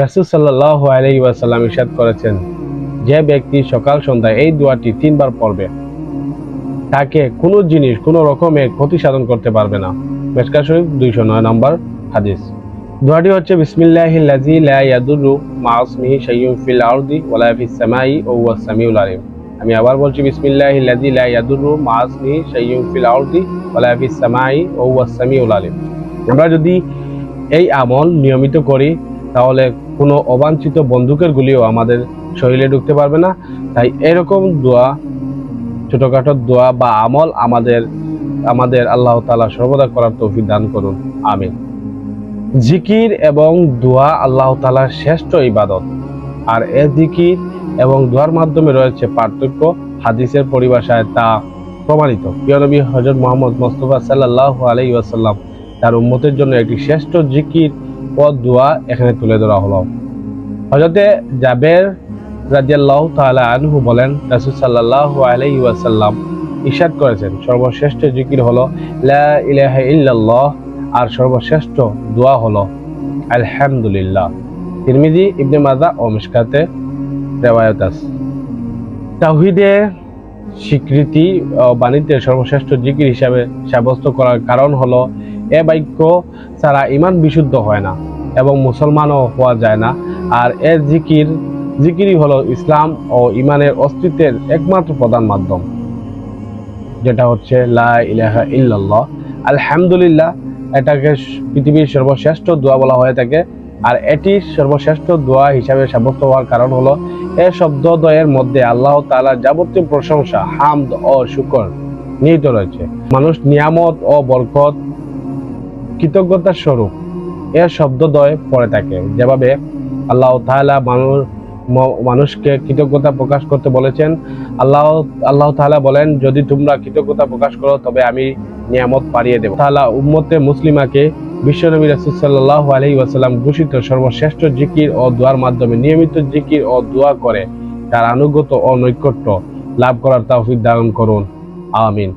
রাসুল সাল্লাহ আলহি ওয়াসাল্লাম ইরশাদ করেছেন, যে ব্যক্তি সকাল সন্ধ্যায় এই দোয়াটি তিনবার পড়বে, তাকে কোনো জিনিস, কোনো রকমের ক্ষতি সাধন করতে পারবে না। মেসকা শরীফ দুইশো নয় নম্বর হাদিস। দোয়াটি হচ্ছে বিসমিল্লাহি আমি আবার বলছি বিসমিল্লাহি আমরা যদি এই আমল নিয়মিত করি, তাহলে কোনো অবাঞ্ছিত বন্দুকের গুলিও আমাদের শরীরে ঢুকতে পারবে না। তাই এরকম দোয়া, ছোটখাটো দোয়া বা আমল আমাদের আমাদের আল্লাহ তাআলা সর্বদা করার তৌফিক দান করুন। আমিন। জিকির এবং দোয়া আল্লাহ তাআলার শ্রেষ্ঠ ইবাদত। আর এ জিকির এবং দোয়ার মাধ্যমে রয়েছে পার্থক্য হাদিসের পরিভাষায় তা প্রমাণিত। প্রিয় নবী হজরত মোহাম্মদ মোস্তফা সাল্লাহ আলাই ওয়াসাল্লাম তার উম্মতের জন্য একটি শ্রেষ্ঠ জিকির ও দোয়া এখানে তুলে ধরা হলো। হজরতে জাবের রাজিয়াল্লাহ তাআলা আনহু বলেন, রাসূল সাল্লাল্লাহু আলাইহি ওয়াসাল্লাম ইরশাদ করেছেন। সর্বশ্রেষ্ঠ জিকির হলো, লা ইলাহা আর সর্বশ্রেষ্ঠ দোয়া হলো, আলহামদুলিল্লাহ তিরমিজি, ইবনে মাজাহ ও মিশকাতে রেওয়ায়াত আছে। তাওহীদে স্বীকৃতি বাণীতে সর্বশ্রেষ্ঠ জিকির হিসাবে সাব্যস্ত করার কারণ হলো এ বাক্য ছাড়া ইমান বিশুদ্ধ হয় না এবং মুসলমানও হওয়া যায় না। আর এ জিকির, জিকিরই হলো ইসলাম ও ইমানের অস্তিত্বের একমাত্র প্রধান মাধ্যম, যেটা হচ্ছে লা ইলাহা ইল্লাল্লাহ। আলহামদুলিল্লাহ, এটাকে পৃথিবীর সর্বশ্রেষ্ঠ দোয়া বলা হয়ে থাকে। আর এটি সর্বশ্রেষ্ঠ দোয়া হিসাবে সাব্যস্ত হওয়ার কারণ হলো, এ শব্দদ্বয়ের মধ্যে আল্লাহ তাআলার যাবতীয় প্রশংসা, হামদ ও শুকর নিহিত রয়েছে। মানুষ নিয়ামত ও বরকত কৃতজ্ঞতার স্বরূপ। এর শব্দদ্বয় পড়ে থাকে, যেভাবে আল্লাহ তাআলা মানুষ মানুষকে কৃতজ্ঞতা প্রকাশ করতে বলেছেন। আল্লাহ আল্লাহ তাআলা বলেন, যদি তোমরা কৃতজ্ঞতা প্রকাশ করো, তবে আমি নিয়ামত পাড়িয়ে দেব। তাআলা উম্মতে মুসলিমাকে বিশ্বনবী রাসূল সাল্লাল্লাহু আলাইহি ওয়াসাল্লাম ঘোষিত সর্বশ্রেষ্ঠ জিকির ও দোয়ার মাধ্যমে নিয়মিত জিকির ও দোয়া করে, তার আনুগত ও নৈকট্য লাভ করার তৌফিক দান করুন। আমিন।